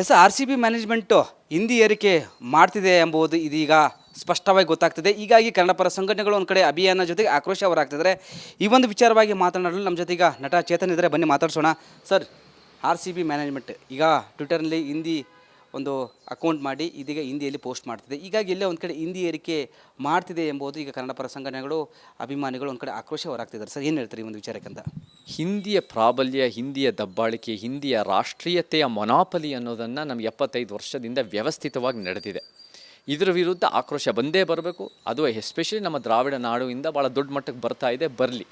Yes R C B management Hindi ಏರಿಕೆ ಮಾಡ್ತಿದೆ ಎಂಬುದು ಇದೀಗ ಸ್ಪಷ್ಟವಾಗಿ ಗೊತ್ತಾಗ್ತಿದೆ. ಹೀಗಾಗಿ ಕನ್ನಡ ಪರ ಸಂಘಟನೆಗಳು ಒಂದು ಕಡೆ ಅಭಿಯಾನ ಜೊತೆಗೆ ಆಕ್ರೋಶ ಅವರಾಗ್ತಿದ್ದಾರೆ. ಈ ಒಂದು ವಿಚಾರವಾಗಿ ಮಾತನಾಡಲು ನಮ್ಮ ಜೊತೆಗೆ ನಟ ಚೇತನ್ ಇದ್ದಾರೆ. ಬನ್ನಿ ಮಾತಾಡ್ಸೋಣ. Sir R C B management ಈಗ ಟ್ವಿಟರ್ನಲ್ಲಿ ಹಿಂದಿ ಒಂದು ಅಕೌಂಟ್ ಮಾಡಿ ಇದೀಗ ಹಿಂದಿಯಲ್ಲಿ ಪೋಸ್ಟ್ ಮಾಡ್ತಿದೆ. ಹೀಗಾಗಿ ಎಲ್ಲೇ ಒಂದು ಕಡೆ ಹಿಂದಿ ಏರಿಕೆ ಮಾಡ್ತಿದೆ ಎಂಬುದು ಈಗ ಕನ್ನಡ ಪರ ಸಂಘಟನೆಗಳು, ಅಭಿಮಾನಿಗಳು ಒಂದು ಕಡೆ ಆಕ್ರೋಶ ಹೊರಾಗ್ತಿದ್ದಾರೆ ಸರ್, ಏನು ಹೇಳ್ತಾರೆ ಈ ಒಂದು ವಿಚಾರಕ್ಕಂತ? ಹಿಂದಿಯ ಪ್ರಾಬಲ್ಯ, ಹಿಂದಿಯ ದಬ್ಬಾಳಿಕೆ, ಹಿಂದಿಯ ರಾಷ್ಟ್ರೀಯತೆಯ ಮೊನಾಪಲಿ ಅನ್ನೋದನ್ನು ನಮ್ಗೆ ಎಪ್ಪತ್ತೈದು ವರ್ಷದಿಂದ ವ್ಯವಸ್ಥಿತವಾಗಿ ನಡೆದಿದೆ. ಇದರ ವಿರುದ್ಧ ಆಕ್ರೋಶ ಬಂದೇ ಬರಬೇಕು. ಅದು ಎಸ್ಪೆಷಲಿ ನಮ್ಮ ದ್ರಾವಿಡ ನಾಡುವಿಂದ ಭಾಳ ದೊಡ್ಡ ಮಟ್ಟಕ್ಕೆ ಬರ್ತಾ ಇದೆ, ಬರಲಿ.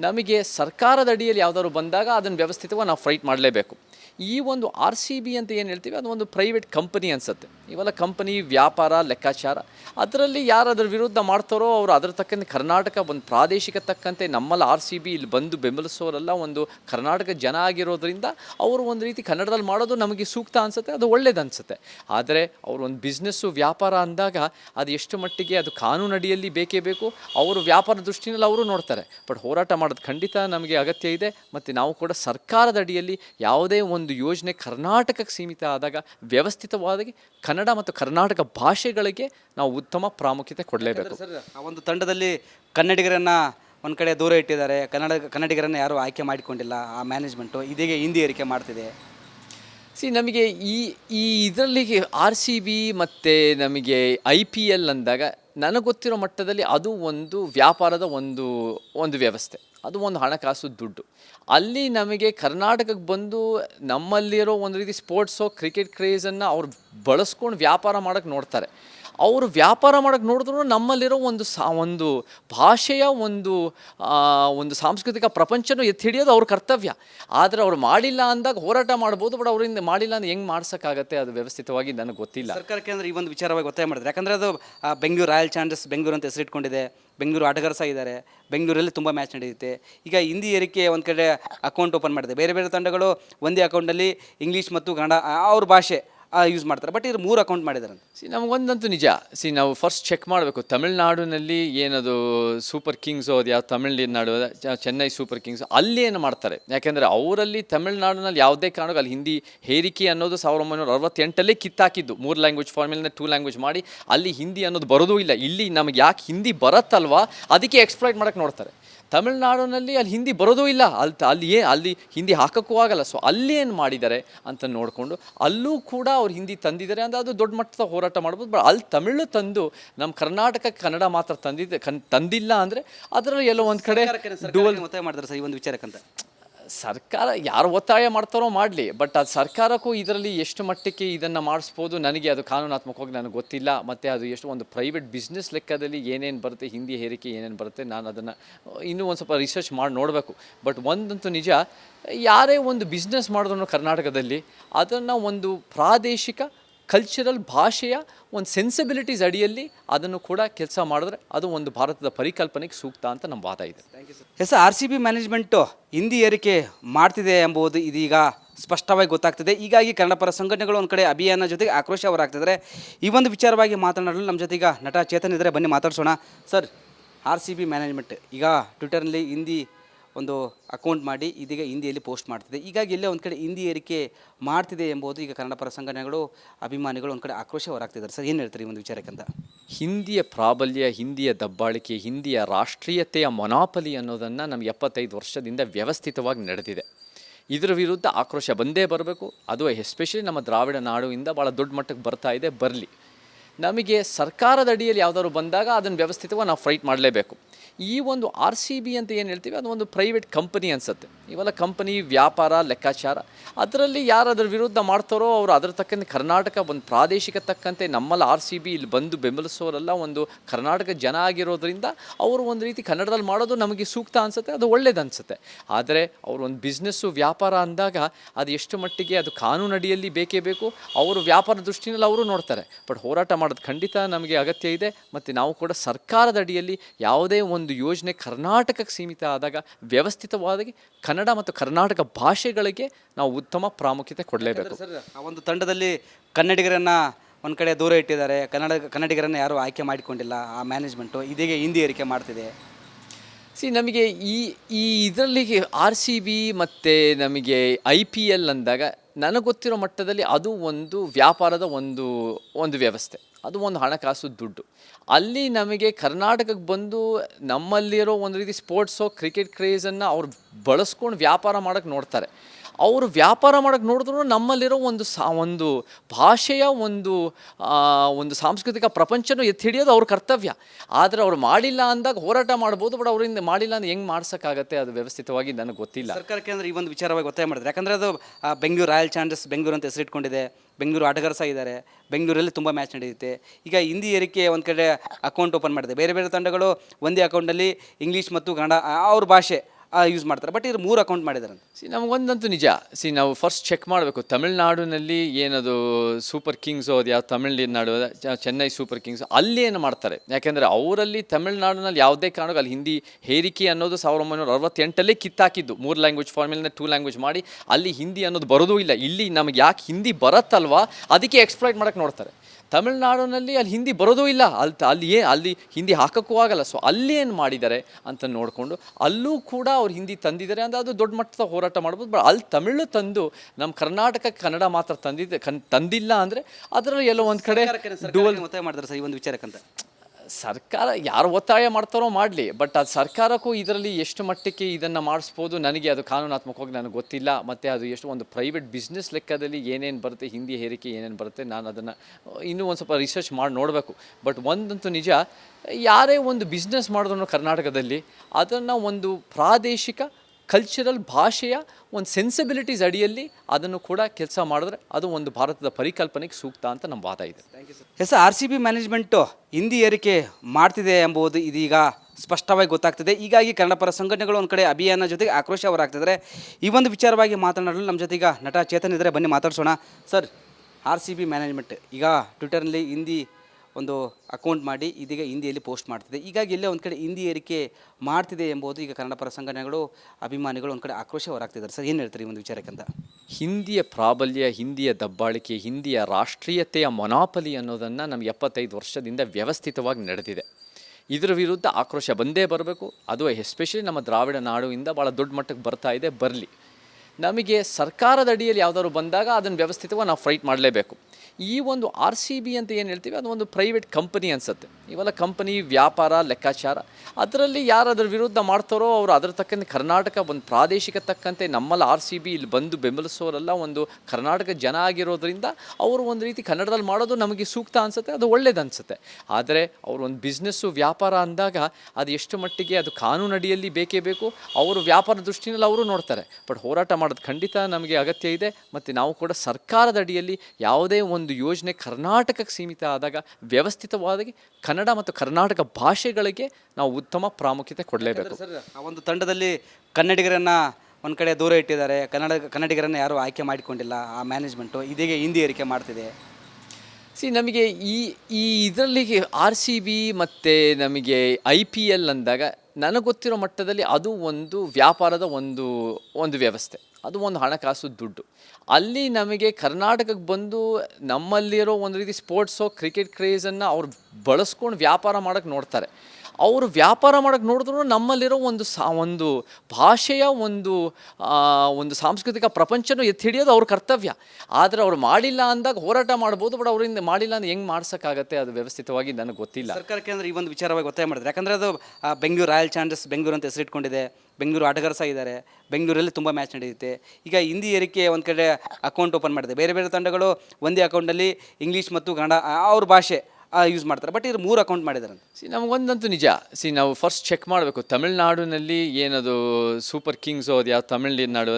ನಮಗೆ ಸರ್ಕಾರದ ಅಡಿಯಲ್ಲಿ ಯಾವುದಾದ್ರು ಬಂದಾಗ ಅದನ್ನು ವ್ಯವಸ್ಥಿತವಾಗಿ ನಾವು ಫೈಟ್ ಮಾಡಲೇಬೇಕು. ಈ ಒಂದು ಆರ್ ಸಿ ಬಿ ಅಂತ ಏನು ಹೇಳ್ತೀವಿ, ಅದು ಒಂದು ಪ್ರೈವೇಟ್ ಕಂಪನಿ ಅನಿಸುತ್ತೆ. ಇವೆಲ್ಲ ಕಂಪನಿ ವ್ಯಾಪಾರ, ಲೆಕ್ಕಾಚಾರ. ಅದರಲ್ಲಿ ಯಾರು ಅದರ ವಿರುದ್ಧ ಮಾಡ್ತಾರೋ ಅವರು ಅದರ ತಕ್ಕಂತೆ ಕರ್ನಾಟಕ ಒಂದು ಪ್ರಾದೇಶಿಕ ತಕ್ಕಂತೆ ನಮ್ಮಲ್ಲಿ ಆರ್ ಸಿ ಬಿ ಇಲ್ಲಿ ಬಂದು ಬೆಂಬಲಿಸೋರೆಲ್ಲ ಒಂದು ಕರ್ನಾಟಕ ಜನ ಆಗಿರೋದ್ರಿಂದ ಅವರು ಒಂದು ರೀತಿ ಕನ್ನಡದಲ್ಲಿ ಮಾಡೋದು ನಮಗೆ ಸೂಕ್ತ ಅನಿಸುತ್ತೆ, ಅದು ಒಳ್ಳೇದು ಅನಿಸುತ್ತೆ. ಆದರೆ ಅವರು ಒಂದು ಬಿಸ್ನೆಸ್ಸು ವ್ಯಾಪಾರ ಅಂದಾಗ ಅದು ಎಷ್ಟು ಮಟ್ಟಿಗೆ ಅದು ಕಾನೂನು ಅಡಿಯಲ್ಲಿ ಬೇಕೇ ಬೇಕು, ಅವರು ವ್ಯಾಪಾರ ದೃಷ್ಟಿನಲ್ಲಿ ಅವರು ನೋಡ್ತಾರೆ. ಬಟ್ ಹೋರಾಟ ಮಾಡೋದು ಖಂಡಿತ ನಮಗೆ ಅಗತ್ಯ ಇದೆ, ಮತ್ತು ನಾವು ಕೂಡ ಸರ್ಕಾರದ ಅಡಿಯಲ್ಲಿ ಯಾವುದೇ ಒಂದು ಯೋಜನೆ ಕರ್ನಾಟಕಕ್ಕೆ ಸೀಮಿತ ಆದಾಗ ವ್ಯವಸ್ಥಿತವಾಗಿ ಕನ್ನಡ ಮತ್ತು ಕರ್ನಾಟಕ ಭಾಷೆಗಳಿಗೆ ನಾವು ಉತ್ತಮ ಪ್ರಾಮುಖ್ಯತೆ ಕೊಡಲೇಬೇಕು. ಸರ್ ಆ ಒಂದು ತಂಡದಲ್ಲಿ ಕನ್ನಡಿಗರನ್ನು ಒಂದು ಕಡೆ ದೂರ ಇಟ್ಟಿದ್ದಾರೆ. ಕನ್ನಡ ಕನ್ನಡಿಗರನ್ನು ಯಾರೂ ಆಯ್ಕೆ ಮಾಡಿಕೊಂಡಿಲ್ಲ. ಆ ಮ್ಯಾನೇಜ್ಮೆಂಟು ಇದೀಗ ಹಿಂದಿ ಏರಿಕೆ ಮಾಡ್ತಿದೆ. ಸಿ ನಮಗೆ ಈ ಈ ಇದರಲ್ಲಿ ಆರ್ ಸಿ ಬಿ ಮತ್ತು ನಮಗೆ ಐ ಪಿ ಎಲ್ ಅಂದಾಗ ನನಗೆ ಗೊತ್ತಿರೋ ಮಟ್ಟದಲ್ಲಿ ಅದು ಒಂದು ವ್ಯಾಪಾರದ ಒಂದು ಒಂದು ವ್ಯವಸ್ಥೆ. ಅದು ಒಂದು ಹಣಕಾಸು ದುಡ್ಡು. ಅಲ್ಲಿ ನಮಗೆ ಕರ್ನಾಟಕಕ್ಕೆ ಬಂದು ನಮ್ಮಲ್ಲಿರೋ ಒಂದು ರೀತಿ ಸ್ಪೋರ್ಟ್ಸು ಕ್ರಿಕೆಟ್ ಕ್ರೇಜನ್ನು ಅವ್ರು ಬಳಸ್ಕೊಂಡು ವ್ಯಾಪಾರ ಮಾಡೋಕ್ಕೆ ನೋಡ್ತಾರೆ. ಅವರು ವ್ಯಾಪಾರ ಮಾಡೋಕ್ಕೆ ನೋಡಿದ್ರು ನಮ್ಮಲ್ಲಿರೋ ಒಂದು ಸಾ, ಒಂದು ಭಾಷೆಯ ಒಂದು ಒಂದು ಸಾಂಸ್ಕೃತಿಕ ಪ್ರಪಂಚನೂ ಎತ್ತಿ ಹಿಡಿಯೋದು ಅವ್ರ ಕರ್ತವ್ಯ. ಆದರೆ ಅವ್ರು ಮಾಡಿಲ್ಲ ಅಂದಾಗ ಹೋರಾಟ ಮಾಡ್ಬೋದು, ಬಟ್ ಅವರಿಂದ ಮಾಡಿಲ್ಲ ಅಂದ್ರೆ ಹೆಂಗೆ ಮಾಡ್ಸೋಕ್ಕಾಗತ್ತೆ ಅದು ವ್ಯವಸ್ಥಿತವಾಗಿ ನನಗೆ ಗೊತ್ತಿಲ್ಲ. ಸರ್ಕಾರಕ್ಕೆ ಅಂದರೆ ಈ ಒಂದು ವಿಚಾರವಾಗಿ ಒತ್ತಾಯ ಮಾಡಿದ್ರೆ, ಯಾಕಂದರೆ ಅದು ಬೆಂಗಳೂರು ರಾಯಲ್ ಚಾಲೆಂಜರ್ಸ್ ಬೆಂಗಳೂರು ಅಂತ ಹೆಸರಿಟ್ಕೊಂಡಿದೆ ಬೆಂಗಳೂರು ಆಟಗಾರ ಸಹ ಇದ್ದಾರೆ ಬೆಂಗಳೂರಲ್ಲಿ ತುಂಬ ಮ್ಯಾಚ್ ನಡೆಯುತ್ತೆ. ಈಗ ಹಿಂದಿ ಏರಿಕೆ ಒಂದು ಕಡೆ ಅಕೌಂಟ್ ಓಪನ್ ಮಾಡಿದೆ. ಬೇರೆ ಬೇರೆ ತಂಡಗಳು ಒಂದೇ ಅಕೌಂಟಲ್ಲಿ ಇಂಗ್ಲೀಷ್ ಮತ್ತು ಕನ್ನಡ ಅವ್ರ ಭಾಷೆ ಯೂಸ್ ಮಾಡ್ತಾರೆ. ಬಟ್ ಇದ್ರ ಮೂರು ಅಕೌಂಟ್ ಮಾಡಿದ್ದಾರೆ ಸಿ ನಮಗೊಂದಂತೂ ನಿಜ. ಸಿ ನಾವು ಫಸ್ಟ್ ಚೆಕ್ ಮಾಡಬೇಕು. ತಮಿಳ್ನಾಡಿನಲ್ಲಿ ಏನದು ಸೂಪರ್ ಕಿಂಗ್ಸು ಅದು ಯಾವ ತಮಿಳ್ನಾಡು ಚೆನ್ನೈ ಸೂಪರ್ ಕಿಂಗ್ಸ್ ಅಲ್ಲಿ ಏನು ಮಾಡ್ತಾರೆ? ಯಾಕೆಂದರೆ ಅವರಲ್ಲಿ ತಮಿಳ್ನಾಡಿನಲ್ಲಿ ಯಾವುದೇ ಕಾರಣಕ್ಕೆ ಅಲ್ಲಿ ಹಿಂದಿ ಹೇರಿಕೆ ಅನ್ನೋದು ಸಾವಿರದ ಒಂಬೈನೂರ ಅರವತ್ತೆಂಟಲ್ಲೇ ಕಿತ್ತಾಕಿದ್ದು. ಮೂರು ಲ್ಯಾಂಗ್ವೇಜ್ ಫಾರ್ಮೇಲಿಂದ ಟೂ ಲ್ಯಾಂಗ್ವೇಜ್ ಮಾಡಿ ಅಲ್ಲಿ ಹಿಂದಿ ಅನ್ನೋದು ಬರೋದೂ ಇಲ್ಲ. ಇಲ್ಲಿ ನಮಗೆ ಯಾಕೆ ಹಿಂದಿ ಬರತ್ತಲ್ವಾ? ಅದಕ್ಕೆ ಎಕ್ಸ್ಪ್ಲೈಟ್ ಮಾಡೋಕ್ಕೆ ನೋಡ್ತಾರೆ. ತಮಿಳ್ನಾಡಿನಲ್ಲಿ ಅಲ್ಲಿ ಹಿಂದಿ ಬರೋದೂ ಇಲ್ಲ. ಅಲ್ಲಿ ಅಲ್ಲಿ ಏ ಅಲ್ಲಿ ಹಿಂದಿ ಹಾಕೋಕ್ಕೂ ಆಗಲ್ಲ. ಸೊ ಅಲ್ಲಿ ಏನು ಮಾಡಿದ್ದಾರೆ ಅಂತ ನೋಡಿಕೊಂಡು ಅಲ್ಲೂ ಕೂಡ ಅವ್ರು ಹಿಂದಿ ತಂದಿದ್ದಾರೆ. ಅಂದರೆ ಅದು ದೊಡ್ಡ ಮಟ್ಟದ ಹೋರಾಟ ಮಾಡ್ಬೋದು. ಬಟ್ ಅಲ್ಲಿ ತಮಿಳು ತಂದು ನಮ್ಮ ಕರ್ನಾಟಕಕ್ಕೆ ಕನ್ನಡ ಮಾತ್ರ ತಂದಿದ್ದೆ ಕನ್ ತಂದಿಲ್ಲ ಅಂದರೆ ಅದರಲ್ಲಿ ಎಲ್ಲೋ ಒಂದು ಕಡೆ ಡೂವಲ್ ಮಾಡಿದ್ದಾರೆ ಸರ್ ಈ ಒಂದು ವಿಚಾರಕ್ಕಂತ. ಸರ್ಕಾರ ಯಾರು ಒತ್ತಾಯ ಮಾಡ್ತಾರೋ ಮಾಡಲಿ ಬಟ್ ಅದು ಸರ್ಕಾರಕ್ಕೂ ಇದರಲ್ಲಿ ಎಷ್ಟು ಮಟ್ಟಕ್ಕೆ ಇದನ್ನು ಮಾಡಿಸ್ಬೋದು ನನಗೆ ಅದು ಕಾನೂನಾತ್ಮಕವಾಗಿ ನನಗೆ ಗೊತ್ತಿಲ್ಲ, ಮತ್ತು ಅದು ಎಷ್ಟು ಒಂದು ಪ್ರೈವೇಟ್ ಬಿಸ್ನೆಸ್ ಲೆಕ್ಕದಲ್ಲಿ ಏನೇನು ಬರುತ್ತೆ, ಹಿಂದಿ ಹೇರಿಕೆ ಏನೇನು ಬರುತ್ತೆ, ನಾನು ಅದನ್ನು, ಇನ್ನೂ ಒಂದು ಸ್ವಲ್ಪ ರಿಸರ್ಚ್ ಮಾಡಿ ನೋಡಬೇಕು. ಬಟ್ ಒಂದಂತೂ ನಿಜ, ಯಾರೇ ಒಂದು ಬಿಸ್ನೆಸ್ ಮಾಡಿದ್ರು ಕರ್ನಾಟಕದಲ್ಲಿ, ಅದನ್ನು ಒಂದು ಪ್ರಾದೇಶಿಕ ಕಲ್ಚರಲ್ ಭಾಷೆಯ ಒಂದು ಸೆನ್ಸಿಬಿಲಿಟೀಸ್ ಅಡಿಯಲ್ಲಿ ಅದನ್ನು ಕೂಡ ಕೆಲಸ ಮಾಡಿದ್ರೆ ಅದು ಒಂದು ಭಾರತದ ಪರಿಕಲ್ಪನೆಗೆ ಸೂಕ್ತ ಅಂತ ನಮ್ಮ ವಾದ ಇದೆ. Yes R C B management Hindi ಏರಿಕೆ ಮಾಡ್ತಿದೆ ಎಂಬುದು ಇದೀಗ ಸ್ಪಷ್ಟವಾಗಿ ಗೊತ್ತಾಗ್ತಿದೆ. ಹೀಗಾಗಿ ಕನ್ನಡ ಪರ ಸಂಘಟನೆಗಳು ಒಂದು ಕಡೆ ಅಭಿಯಾನ ಜೊತೆಗೆ ಆಕ್ರೋಶ ಅವರಾಗ್ತಿದ್ದಾರೆ. ಈ ಒಂದು ವಿಚಾರವಾಗಿ ಮಾತನಾಡಲು ನಮ್ಮ ಜೊತೆಗೆ ನಟ ಚೇತನ್ ಇದ್ದರೆ. ಬನ್ನಿ ಮಾತಾಡ್ಸೋಣ. Sir R C B management ಈಗ ಟ್ವಿಟರ್ನಲ್ಲಿ ಹಿಂದಿ ಒಂದು ಅಕೌಂಟ್ ಮಾಡಿ ಇದೀಗ ಹಿಂದಿಯಲ್ಲಿ ಪೋಸ್ಟ್ ಮಾಡ್ತಿದೆ. ಹೀಗಾಗಿ ಎಲ್ಲೇ ಒಂದು ಕಡೆ ಹಿಂದಿ ಏರಿಕೆ ಮಾಡ್ತಿದೆ ಎಂಬುದು ಈಗ ಕನ್ನಡ ಪರ ಸಂಘಟನೆಗಳು, ಅಭಿಮಾನಿಗಳು ಒಂದು ಕಡೆ ಆಕ್ರೋಶ ಹೊರಾಗ್ತಿದ್ದಾರೆ ಸರ್, ಏನು ಹೇಳ್ತಾರೆ ಈ ಒಂದು ವಿಚಾರಕ್ಕಂತ ಹಿಂದಿಯ ಪ್ರಾಬಲ್ಯ, ಹಿಂದಿಯ ದಬ್ಬಾಳಿಕೆ, ಹಿಂದಿಯ ರಾಷ್ಟ್ರೀಯತೆಯ ಮೊನಾಪಲಿ ಅನ್ನೋದನ್ನು ನಮ್ಗೆ ಎಪ್ಪತ್ತೈದು ವರ್ಷದಿಂದ ವ್ಯವಸ್ಥಿತವಾಗಿ ನಡೆದಿದೆ. ಇದರ ವಿರುದ್ಧ ಆಕ್ರೋಶ ಬಂದೇ ಬರಬೇಕು. ಅದು ಎಸ್ಪೆಷಲಿ ನಮ್ಮ ದ್ರಾವಿಡ ನಾಡುವಿಂದ ಭಾಳ ದೊಡ್ಡ ಮಟ್ಟಕ್ಕೆ ಬರ್ತಾ ಇದೆ, ಬರಲಿ. ನಮಗೆ ಸರ್ಕಾರದ ಅಡಿಯಲ್ಲಿ ಯಾವುದಾದ್ರು ಬಂದಾಗ ಅದನ್ನು ವ್ಯವಸ್ಥಿತವಾಗಿ ನಾವು ಫೈಟ್ ಮಾಡಲೇಬೇಕು. ಈ ಒಂದು ಆರ್ ಸಿ ಬಿ ಅಂತ ಏನು ಹೇಳ್ತೀವಿ? ಅದು ಒಂದು ಪ್ರೈವೇಟ್ ಕಂಪನಿ ಅನಿಸುತ್ತೆ. ಇವೆಲ್ಲ ಕಂಪನಿ ವ್ಯಾಪಾರ, ಲೆಕ್ಕಾಚಾರ. ಅದರಲ್ಲಿ ಯಾರು ಅದರ ವಿರುದ್ಧ ಮಾಡ್ತಾರೋ ಅವರು ಅದರ ತಕ್ಕಂತೆ ಕರ್ನಾಟಕ ಒಂದು ಪ್ರಾದೇಶಿಕ ತಕ್ಕಂತೆ ನಮ್ಮಲ್ಲಿ ಆರ್ ಸಿ ಬಿ ಇಲ್ಲಿ ಬಂದು ಬೆಂಬಲಿಸೋರೆಲ್ಲ ಒಂದು ಕರ್ನಾಟಕ ಜನ ಆಗಿರೋದ್ರಿಂದ ಅವರು ಒಂದು ರೀತಿ ಕನ್ನಡದಲ್ಲಿ ಮಾಡೋದು ನಮಗೆ ಸೂಕ್ತ ಅನಿಸುತ್ತೆ, ಅದು ಒಳ್ಳೇದು ಅನಿಸುತ್ತೆ. ಆದರೆ ಅವರು ಒಂದು ಬಿಸ್ನೆಸ್ಸು ವ್ಯಾಪಾರ ಅಂದಾಗ ಅದು ಎಷ್ಟು ಮಟ್ಟಿಗೆ ಅದು ಕಾನೂನು ಅಡಿಯಲ್ಲಿ ಬೇಕೇ ಬೇಕು, ಅವರು ವ್ಯಾಪಾರ ದೃಷ್ಟಿನಲ್ಲಿ ಅವರು ನೋಡ್ತಾರೆ. ಬಟ್ ಹೋರಾಟ ಮಾಡೋದು ಖಂಡಿತ ನಮಗೆ ಅಗತ್ಯ ಇದೆ. ಮತ್ತು ನಾವು ಕೂಡ ಸರ್ಕಾರದ ಅಡಿಯಲ್ಲಿ ಯಾವುದೇ ಒಂದು ಯೋಜನೆ ಕರ್ನಾಟಕಕ್ಕೆ ಸೀಮಿತ ಆದಾಗ ವ್ಯವಸ್ಥಿತವಾಗಿ ಕನ್ನಡ ಮತ್ತು ಕರ್ನಾಟಕ ಭಾಷೆಗಳಿಗೆ ನಾವು ಉತ್ತಮ ಪ್ರಾಮುಖ್ಯತೆ ಕೊಡಲೇಬೇಕು. ಸರ್ ಆ ಒಂದು ತಂಡದಲ್ಲಿ ಕನ್ನಡಿಗರನ್ನು ಒಂದು ಕಡೆ ದೂರ ಇಟ್ಟಿದ್ದಾರೆ. ಕನ್ನಡ ಕನ್ನಡಿಗರನ್ನು ಯಾರೂ ಆಯ್ಕೆ ಮಾಡಿಕೊಂಡಿಲ್ಲ. ಆ ಮ್ಯಾನೇಜ್ಮೆಂಟು ಇದೀಗ ಹಿಂದಿ ಏರಿಕೆ ಮಾಡ್ತಿದೆ. ಸಿ ನಮಗೆ ಈ ಈ ಇದರಲ್ಲಿ ಆರ್ ಸಿ ಬಿ ಮತ್ತು ನಮಗೆ ಐ ಪಿ ಎಲ್ ಅಂದಾಗ ನನಗೆ ಗೊತ್ತಿರೋ ಮಟ್ಟದಲ್ಲಿ ಅದು ಒಂದು ವ್ಯಾಪಾರದ ಒಂದು ಒಂದು ವ್ಯವಸ್ಥೆ. ಅದು ಒಂದು ಹಣಕಾಸು ದುಡ್ಡು. ಅಲ್ಲಿ ನಮಗೆ ಕರ್ನಾಟಕಕ್ಕೆ ಬಂದು ನಮ್ಮಲ್ಲಿರೋ ಒಂದು ರೀತಿ ಸ್ಪೋರ್ಟ್ಸು ಕ್ರಿಕೆಟ್ ಕ್ರೇಜನ್ನು ಅವ್ರು ಬಳಸ್ಕೊಂಡು ವ್ಯಾಪಾರ ಮಾಡೋಕ್ಕೆ ನೋಡ್ತಾರೆ. ಅವರು ವ್ಯಾಪಾರ ಮಾಡೋಕ್ಕೆ ನೋಡಿದ್ರು ನಮ್ಮಲ್ಲಿರೋ ಒಂದು ಸಾ, ಒಂದು ಭಾಷೆಯ ಒಂದು ಒಂದು ಸಾಂಸ್ಕೃತಿಕ ಪ್ರಪಂಚನೂ ಎತ್ತಿ ಹಿಡಿಯೋದು ಅವ್ರ ಕರ್ತವ್ಯ. ಆದರೆ ಅವ್ರು ಮಾಡಿಲ್ಲ ಅಂದಾಗ ಹೋರಾಟ ಮಾಡ್ಬೋದು, ಬಟ್ ಅವರಿಂದ ಮಾಡಿಲ್ಲ ಅಂದ್ರೆ ಹೆಂಗೆ ಮಾಡ್ಸೋಕ್ಕಾಗತ್ತೆ ಅದು ವ್ಯವಸ್ಥಿತವಾಗಿ ನನಗೆ ಗೊತ್ತಿಲ್ಲ. ಸರ್ಕಾರಕ್ಕೆ ಅಂದರೆ ಈ ಒಂದು ವಿಚಾರವಾಗಿ ಒತ್ತಾಯ ಮಾಡಿದ್ರೆ, ಯಾಕಂದ್ರೆ ಅದು ಬೆಂಗಳೂರು ರಾಯಲ್ ಚಾಲೆಂಜರ್ಸ್ ಬೆಂಗಳೂರು ಅಂತ ಹೆಸರಿಟ್ಕೊಂಡಿದೆ ಬೆಂಗಳೂರು ಆಟಗಾರ ಸಹ ಇದ್ದಾರೆ ಬೆಂಗಳೂರಲ್ಲಿ ತುಂಬ ಮ್ಯಾಚ್ ನಡೆಯುತ್ತೆ. ಈಗ ಹಿಂದಿ ಏರಿಕೆ ಒಂದು ಕಡೆ ಅಕೌಂಟ್ ಓಪನ್ ಮಾಡಿದೆ. ಬೇರೆ ಬೇರೆ ತಂಡಗಳು ಒಂದೇ ಅಕೌಂಟಲ್ಲಿ ಇಂಗ್ಲೀಷ್ ಮತ್ತು ಕನ್ನಡ ಅವ್ರ ಭಾಷೆ ಯೂಸ್ ಮಾಡ್ತಾರೆ. ಬಟ್ ಇದ್ರ ಮೂರು ಅಕೌಂಟ್ ಮಾಡಿದ್ದಾರೆ ಸಿ ನಮಗೊಂದಂತೂ ನಿಜ. ಸಿ ನಾವು ಫಸ್ಟ್ ಚೆಕ್ ಮಾಡಬೇಕು. ತಮಿಳ್ನಾಡಿನಲ್ಲಿ ಏನದು ಸೂಪರ್ ಕಿಂಗ್ಸು ಅದು ಯಾವ ತಮಿಳ್ನಾಡು ಚೆನ್ನೈ ಸೂಪರ್ ಕಿಂಗ್ಸ್ ಅಲ್ಲಿ ಏನು ಮಾಡ್ತಾರೆ? ಯಾಕೆಂದರೆ ಅವರಲ್ಲಿ ತಮಿಳ್ನಾಡಿನಲ್ಲಿ ಯಾವುದೇ ಕಾರಣಕ್ಕೆ ಅಲ್ಲಿ ಹಿಂದಿ ಹೇರಿಕೆ ಅನ್ನೋದು ಸಾವಿರದ ಒಂಬೈನೂರ ಅರವತ್ತೆಂಟಲ್ಲೇ ಕಿತ್ತಾಕಿದ್ದು. ಮೂರು ಲ್ಯಾಂಗ್ವೇಜ್ ಫಾರ್ಮಿಲ್ನ ಟೂ ಲ್ಯಾಂಗ್ವೇಜ್ ಮಾಡಿ ಅಲ್ಲಿ ಹಿಂದಿ ಅನ್ನೋದು ಬರೋದೂ ಇಲ್ಲ. ಇಲ್ಲಿ ನಮಗೆ ಯಾಕೆ ಹಿಂದಿ ಬರತ್ತಲ್ವಾ? ಅದಕ್ಕೆ ಎಕ್ಸ್ಪ್ಲೈಟ್ ಮಾಡೋಕ್ಕೆ ನೋಡ್ತಾರೆ. ತಮಿಳ್ನಾಡಿನಲ್ಲಿ ಅಲ್ಲಿ ಹಿಂದಿ ಬರೋದೂ ಇಲ್ಲ. ಅಲ್ಲಿ ಅಲ್ಲಿ ಏ ಅಲ್ಲಿ ಹಿಂದಿ ಹಾಕೋಕ್ಕೂ ಆಗಲ್ಲ. ಸೊ ಅಲ್ಲಿ ಏನು ಮಾಡಿದ್ದಾರೆ ಅಂತ ನೋಡಿಕೊಂಡು ಅಲ್ಲೂ ಕೂಡ ಅವ್ರು ಹಿಂದಿ ತಂದಿದ್ದಾರೆ. ಅಂದರೆ ಅದು ದೊಡ್ಡ ಮಟ್ಟದ ಹೋರಾಟ ಮಾಡ್ಬೋದು. ಬಟ್ ಅಲ್ಲಿ ತಮಿಳು ತಂದು ನಮ್ಮ ಕರ್ನಾಟಕಕ್ಕೆ ಕನ್ನಡ ಮಾತ್ರ ತಂದಿದ್ದೆ ಕನ್ ತಂದಿಲ್ಲ ಅಂದರೆ ಅದರಲ್ಲಿ ಎಲ್ಲೋ ಒಂದು ಕಡೆ ಡೂವಲ್ ಮಾಡಿದ್ದಾರೆ ಸರ್ ಈ ಒಂದು ವಿಚಾರಕ್ಕಂತ. ಸರ್ಕಾರ ಯಾರು ಒತ್ತಾಯ ಮಾಡ್ತಾರೋ ಮಾಡಲಿ ಬಟ್ ಅದು ಸರ್ಕಾರಕ್ಕೂ ಇದರಲ್ಲಿ ಎಷ್ಟು ಮಟ್ಟಕ್ಕೆ ಇದನ್ನು ಮಾಡಿಸ್ಬೋದು ನನಗೆ ಅದು ಕಾನೂನಾತ್ಮಕವಾಗಿ ನನಗೆ ಗೊತ್ತಿಲ್ಲ, ಮತ್ತು ಅದು ಎಷ್ಟು ಒಂದು ಪ್ರೈವೇಟ್ ಬಿಸ್ನೆಸ್ ಲೆಕ್ಕದಲ್ಲಿ ಏನೇನು ಬರುತ್ತೆ, ಹಿಂದಿ ಹೇರಿಕೆ ಏನೇನು ಬರುತ್ತೆ, ನಾನು ಅದನ್ನು, ಇನ್ನೂ ಒಂದು ಸ್ವಲ್ಪ ರಿಸರ್ಚ್ ಮಾಡಿ ನೋಡಬೇಕು. ಬಟ್ ಒಂದಂತೂ ನಿಜ, ಯಾರೇ ಒಂದು ಬಿಸ್ನೆಸ್ ಮಾಡಿದ್ರು ಕರ್ನಾಟಕದಲ್ಲಿ, ಅದನ್ನು ಒಂದು ಪ್ರಾದೇಶಿಕ ಕಲ್ಚರಲ್ ಭಾಷೆಯ ಒಂದು ಸೆನ್ಸಿಬಿಲಿಟೀಸ್ ಅಡಿಯಲ್ಲಿ ಅದನ್ನು ಕೂಡ ಕೆಲಸ ಮಾಡಿದ್ರೆ ಅದು ಒಂದು ಭಾರತದ ಪರಿಕಲ್ಪನೆಗೆ ಸೂಕ್ತ ಅಂತ ನಮ್ಮ ವಾದ ಇದೆ. Yes R C B management Hindi ಏರಿಕೆ ಮಾಡ್ತಿದೆ ಎಂಬುದು ಇದೀಗ ಸ್ಪಷ್ಟವಾಗಿ ಗೊತ್ತಾಗ್ತಿದೆ. ಹೀಗಾಗಿ ಕನ್ನಡ ಪರ ಸಂಘಟನೆಗಳು ಒಂದು ಕಡೆ ಅಭಿಯಾನ ಜೊತೆಗೆ ಆಕ್ರೋಶ ಅವರಾಗ್ತಿದ್ದಾರೆ. ಈ ಒಂದು ವಿಚಾರವಾಗಿ ಮಾತನಾಡಲು ನಮ್ಮ ಜೊತೆಗೆ ನಟ ಚೇತನ್ ಇದ್ದರೆ. ಬನ್ನಿ ಮಾತಾಡ್ಸೋಣ. Sir R C B management ಈಗ ಟ್ವಿಟರ್ನಲ್ಲಿ ಹಿಂದಿ ಒಂದು ಅಕೌಂಟ್ ಮಾಡಿ ಇದೀಗ ಹಿಂದಿಯಲ್ಲಿ ಪೋಸ್ಟ್ ಮಾಡ್ತಿದೆ. ಹೀಗಾಗಿ ಎಲ್ಲೇ ಒಂದು ಕಡೆ ಹಿಂದಿ ಏರಿಕೆ ಮಾಡ್ತಿದೆ ಎಂಬುದು ಈಗ ಕನ್ನಡ ಪರ ಸಂಘಟನೆಗಳು, ಅಭಿಮಾನಿಗಳು ಒಂದು ಕಡೆ ಆಕ್ರೋಶ ಹೊರಾಗ್ತಿದ್ದಾರೆ ಸರ್, ಏನು ಹೇಳ್ತಾರೆ ಈ ಒಂದು ವಿಚಾರಕ್ಕಂತ? ಹಿಂದಿಯ ಪ್ರಾಬಲ್ಯ, ಹಿಂದಿಯ ದಬ್ಬಾಳಿಕೆ, ಹಿಂದಿಯ ರಾಷ್ಟ್ರೀಯತೆಯ ಮೊನಾಪಲಿ ಅನ್ನೋದನ್ನು ನಮ್ಗೆ ಎಪ್ಪತ್ತೈದು ವರ್ಷದಿಂದ ವ್ಯವಸ್ಥಿತವಾಗಿ ನಡೆದಿದೆ. ಇದರ ವಿರುದ್ಧ ಆಕ್ರೋಶ ಬಂದೇ ಬರಬೇಕು. ಅದು ಎಸ್ಪೆಷಲಿ ನಮ್ಮ ದ್ರಾವಿಡ ನಾಡುವಿಂದ ಭಾಳ ದೊಡ್ಡ ಮಟ್ಟಕ್ಕೆ ಬರ್ತಾ ಇದೆ, ಬರಲಿ. ನಮಗೆ ಸರ್ಕಾರದ ಅಡಿಯಲ್ಲಿ ಯಾವ್ದಾದ್ರು ಬಂದಾಗ ಅದನ್ನು ವ್ಯವಸ್ಥಿತವಾಗಿ ನಾವು ಫೈಟ್ ಮಾಡಲೇಬೇಕು. ಈ ಒಂದು ಆರ್ ಸಿ ಬಿ ಅಂತ ಏನು ಹೇಳ್ತೀವಿ, ಅದು ಒಂದು ಪ್ರೈವೇಟ್ ಕಂಪನಿ ಅನಿಸುತ್ತೆ. ಇವೆಲ್ಲ ಕಂಪನಿ ವ್ಯಾಪಾರ, ಲೆಕ್ಕಾಚಾರ. ಅದರಲ್ಲಿ ಯಾರು ಅದರ ವಿರುದ್ಧ ಮಾಡ್ತಾರೋ ಅವರು ಅದರ ತಕ್ಕಂತೆ ಕರ್ನಾಟಕ ಒಂದು ಪ್ರಾದೇಶಿಕ ತಕ್ಕಂತೆ ನಮ್ಮಲ್ಲಿ ಆರ್ ಸಿ ಬಿ ಇಲ್ಲಿ ಬಂದು ಬೆಂಬಲಿಸೋರೆಲ್ಲ ಒಂದು ಕರ್ನಾಟಕ ಜನ ಆಗಿರೋದ್ರಿಂದ ಅವರು ಒಂದು ರೀತಿ ಕನ್ನಡದಲ್ಲಿ ಮಾಡೋದು ನಮಗೆ ಸೂಕ್ತ ಅನಿಸುತ್ತೆ, ಅದು ಒಳ್ಳೇದು ಅನಿಸುತ್ತೆ. ಆದರೆ ಅವರು ಒಂದು ಬಿಸ್ನೆಸ್ಸು ವ್ಯಾಪಾರ ಅಂದಾಗ ಅದು ಎಷ್ಟು ಮಟ್ಟಿಗೆ ಅದು ಕಾನೂನು ಅಡಿಯಲ್ಲಿ ಬೇಕೇ ಬೇಕು, ಅವರು ವ್ಯಾಪಾರ ದೃಷ್ಟಿನಲ್ಲಿ ಅವರು ನೋಡ್ತಾರೆ. ಬಟ್ ಹೋರಾಟ ಮಾಡೋದು ಖಂಡಿತ ನಮಗೆ ಅಗತ್ಯ ಇದೆ. ಮತ್ತು ನಾವು ಕೂಡ ಸರ್ಕಾರದ ಅಡಿಯಲ್ಲಿ ಯಾವುದೇ ಒಂದು ಯೋಜನೆ ಕರ್ನಾಟಕಕ್ಕೆ ಸೀಮಿತ ಆದಾಗ ವ್ಯವಸ್ಥಿತವಾಗಿ ಕನ್ನಡ ಮತ್ತು ಕರ್ನಾಟಕ ಭಾಷೆಗಳಿಗೆ ನಾವು ಉತ್ತಮ ಪ್ರಾಮುಖ್ಯತೆ ಕೊಡಲೇಬೇಕು. ಸರ್ ಆ ಒಂದು ತಂಡದಲ್ಲಿ ಕನ್ನಡಿಗರನ್ನು ಒಂದು ಕಡೆ ದೂರ ಇಟ್ಟಿದ್ದಾರೆ. ಕನ್ನಡ ಕನ್ನಡಿಗರನ್ನು ಯಾರೂ ಆಯ್ಕೆ ಮಾಡಿಕೊಂಡಿಲ್ಲ. ಆ ಮ್ಯಾನೇಜ್ಮೆಂಟು ಇದೀಗ ಹಿಂದಿ ಏರಿಕೆ ಮಾಡ್ತಿದೆ. ಸಿ ನಮಗೆ ಈ ಈ ಇದರಲ್ಲಿ ಆರ್ ಸಿ ಬಿ ಮತ್ತು ನಮಗೆ ಐ ಪಿ ಎಲ್ ಅಂದಾಗ ನನಗೆ ಗೊತ್ತಿರೋ ಮಟ್ಟದಲ್ಲಿ ಅದು ಒಂದು ವ್ಯಾಪಾರದ ಒಂದು ಒಂದು ವ್ಯವಸ್ಥೆ. ಅದು ಒಂದು ಹಣಕಾಸು ದುಡ್ಡು. ಅಲ್ಲಿ ನಮಗೆ ಕರ್ನಾಟಕಕ್ಕೆ ಬಂದು ನಮ್ಮಲ್ಲಿರೋ ಒಂದು ರೀತಿ ಸ್ಪೋರ್ಟ್ಸು ಕ್ರಿಕೆಟ್ ಕ್ರೇಜನ್ನು ಅವ್ರು ಬಳಸ್ಕೊಂಡು ವ್ಯಾಪಾರ ಮಾಡೋಕ್ಕೆ ನೋಡ್ತಾರೆ. ಅವರು ವ್ಯಾಪಾರ ಮಾಡೋಕ್ಕೆ ನೋಡಿದ್ರು ನಮ್ಮಲ್ಲಿರೋ ಒಂದು ಸಾ, ಒಂದು ಭಾಷೆಯ ಒಂದು ಒಂದು ಸಾಂಸ್ಕೃತಿಕ ಪ್ರಪಂಚನೂ ಎತ್ತಿ ಹಿಡಿಯೋದು ಅವ್ರ ಕರ್ತವ್ಯ. ಆದರೆ ಅವ್ರು ಮಾಡಿಲ್ಲ ಅಂದಾಗ ಹೋರಾಟ ಮಾಡ್ಬೋದು, ಬಟ್ ಅವರಿಂದ ಮಾಡಿಲ್ಲ ಅಂದ್ರೆ ಹೆಂಗೆ ಮಾಡ್ಸೋಕ್ಕಾಗತ್ತೆ ಅದು ವ್ಯವಸ್ಥಿತವಾಗಿ ನನಗೆ ಗೊತ್ತಿಲ್ಲ. ಸರ್ಕಾರಕ್ಕೆ ಅಂದರೆ ಈ ಒಂದು ವಿಚಾರವಾಗಿ ಒತ್ತಾಯ ಮಾಡಿದ್ರೆ, ಯಾಕಂದರೆ ಅದು ಬೆಂಗಳೂರು ರಾಯಲ್ ಚಾಲೆಂಜರ್ಸ್ ಬೆಂಗಳೂರು ಅಂತ ಹೆಸರಿಟ್ಕೊಂಡಿದೆ ಬೆಂಗಳೂರು ಆಟಗಾರ ಸಹ ಇದ್ದಾರೆ ಬೆಂಗಳೂರಲ್ಲಿ ತುಂಬ ಮ್ಯಾಚ್ ನಡೆಯುತ್ತೆ. ಈಗ ಹಿಂದಿ ಏರಿಕೆ ಒಂದು ಕಡೆ ಅಕೌಂಟ್ ಓಪನ್ ಮಾಡಿದೆ. ಬೇರೆ ಬೇರೆ ತಂಡಗಳು ಒಂದೇ ಅಕೌಂಟಲ್ಲಿ ಇಂಗ್ಲೀಷ್ ಮತ್ತು ಕನ್ನಡ ಅವ್ರ ಭಾಷೆ ಯೂಸ್ ಮಾಡ್ತಾರೆ. ಬಟ್ ಇದ್ರ ಮೂರು ಅಕೌಂಟ್ ಮಾಡಿದ್ದಾರೆ ಸಿ ನಮಗೊಂದಂತೂ ನಿಜ. ಸಿ ನಾವು ಫಸ್ಟ್ ಚೆಕ್ ಮಾಡಬೇಕು. ತಮಿಳ್ನಾಡಿನಲ್ಲಿ ಏನದು ಸೂಪರ್ ಕಿಂಗ್ಸು ಅದು ಯಾವ ತಮಿಳ್ನಾಡು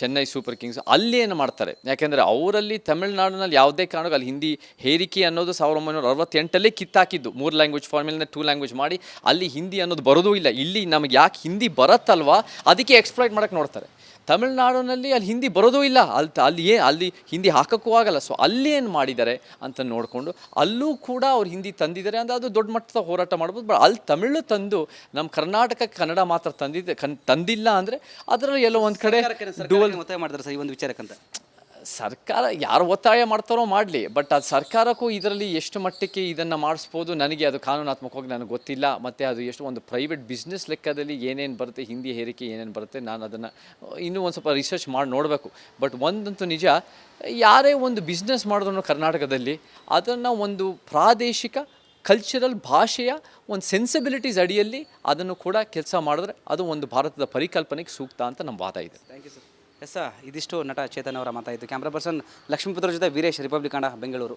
ಚೆನ್ನೈ ಸೂಪರ್ ಕಿಂಗ್ಸ್ ಅಲ್ಲಿ ಏನು ಮಾಡ್ತಾರೆ? ಯಾಕೆಂದರೆ ಅವರಲ್ಲಿ ತಮಿಳ್ನಾಡಿನಲ್ಲಿ ಯಾವುದೇ ಕಾರಣಕ್ಕೆ ಅಲ್ಲಿ ಹಿಂದಿ ಹೇರಿಕೆ ಅನ್ನೋದು ಸಾವಿರದ ಒಂಬೈನೂರ ಅರವತ್ತೆಂಟಲ್ಲೇ ಕಿತ್ತಾಕಿದ್ದು. ಮೂರು ಲ್ಯಾಂಗ್ವೇಜ್ ಫಾರ್ಮೇಲಿಂದ ಟೂ ಲ್ಯಾಂಗ್ವೇಜ್ ಮಾಡಿ ಅಲ್ಲಿ ಹಿಂದಿ ಅನ್ನೋದು ಬರೋದೂ ಇಲ್ಲ. ಇಲ್ಲಿ ನಮಗೆ ಯಾಕೆ ಹಿಂದಿ ಬರತ್ತಲ್ವಾ? ಅದಕ್ಕೆ ಎಕ್ಸ್ಪ್ಲೈಟ್ ಮಾಡೋಕ್ಕೆ ನೋಡ್ತಾರೆ. ತಮಿಳ್ನಾಡಿನಲ್ಲಿ ಅಲ್ಲಿ ಹಿಂದಿ ಬರೋದೂ ಇಲ್ಲ. ಅಲ್ಲಿ ಅಲ್ಲಿ ಏ ಅಲ್ಲಿ ಹಿಂದಿ ಹಾಕೋಕ್ಕೂ ಆಗಲ್ಲ. ಸೊ ಅಲ್ಲಿ ಏನು ಮಾಡಿದ್ದಾರೆ ಅಂತ ನೋಡಿಕೊಂಡು ಅಲ್ಲೂ ಕೂಡ ಅವ್ರು ಹಿಂದಿ ತಂದಿದ್ದಾರೆ. ಅಂದರೆ ಅದು ದೊಡ್ಡ ಮಟ್ಟದ ಹೋರಾಟ ಮಾಡ್ಬೋದು. ಬಟ್ ಅಲ್ಲಿ ತಮಿಳು ತಂದು ನಮ್ಮ ಕರ್ನಾಟಕಕ್ಕೆ ಕನ್ನಡ ಮಾತ್ರ ತಂದಿದ್ದೆ ಕನ್ ತಂದಿಲ್ಲ ಅಂದರೆ ಅದರಲ್ಲಿ ಎಲ್ಲೋ ಒಂದು ಕಡೆ ಡೂವಲ್ ಮಾಡಿದ್ದಾರೆ ಸರ್ ಈ ಒಂದು ವಿಚಾರಕ್ಕಂತ. ಸರ್ಕಾರ ಯಾರು ಒತ್ತಾಯ ಮಾಡ್ತಾರೋ ಮಾಡಲಿ ಬಟ್ ಅದು ಸರ್ಕಾರಕ್ಕೂ ಇದರಲ್ಲಿ ಎಷ್ಟು ಮಟ್ಟಕ್ಕೆ ಇದನ್ನು ಮಾಡಿಸ್ಬೋದು ನನಗೆ ಅದು ಕಾನೂನಾತ್ಮಕವಾಗಿ ನನಗೆ ಗೊತ್ತಿಲ್ಲ, ಮತ್ತು ಅದು ಎಷ್ಟು ಒಂದು ಪ್ರೈವೇಟ್ ಬಿಸ್ನೆಸ್ ಲೆಕ್ಕದಲ್ಲಿ ಏನೇನು ಬರುತ್ತೆ, ಹಿಂದಿ ಹೇರಿಕೆ ಏನೇನು ಬರುತ್ತೆ, ನಾನು ಅದನ್ನು, ಇನ್ನೂ ಒಂದು ಸ್ವಲ್ಪ ರಿಸರ್ಚ್ ಮಾಡಿ ನೋಡಬೇಕು. ಬಟ್ ಒಂದಂತೂ ನಿಜ, ಯಾರೇ ಒಂದು ಬಿಸ್ನೆಸ್ ಮಾಡಿದ್ರು ಕರ್ನಾಟಕದಲ್ಲಿ, ಅದನ್ನು ಒಂದು ಪ್ರಾದೇಶಿಕ ಕಲ್ಚರಲ್ ಭಾಷೆಯ ಒಂದು ಸೆನ್ಸಿಬಿಲಿಟೀಸ್ ಅಡಿಯಲ್ಲಿ ಅದನ್ನು ಕೂಡ ಕೆಲಸ ಮಾಡಿದ್ರೆ ಅದು ಒಂದು ಭಾರತದ ಪರಿಕಲ್ಪನೆಗೆ ಸೂಕ್ತ ಅಂತ ನಮ್ಮ ವಾದ ಇದೆ. ಥ್ಯಾಂಕ್ ಯು ಸರ್ ಎಸ್ ಇದಿಷ್ಟು ನಟ ಚೇತನ್ ಅವರ ಮಾತಾಯಿತು. ಕ್ಯಾಮ್ರಾ ಪರ್ಸನ್ ಲಕ್ಷ್ಮೀಪುತ್ರ ಜೊತೆ ವೀರೇಶ್ ರಿಪಬ್ಲಿಕ್ ಕನ್ನಡ ಬೆಂಗಳೂರು.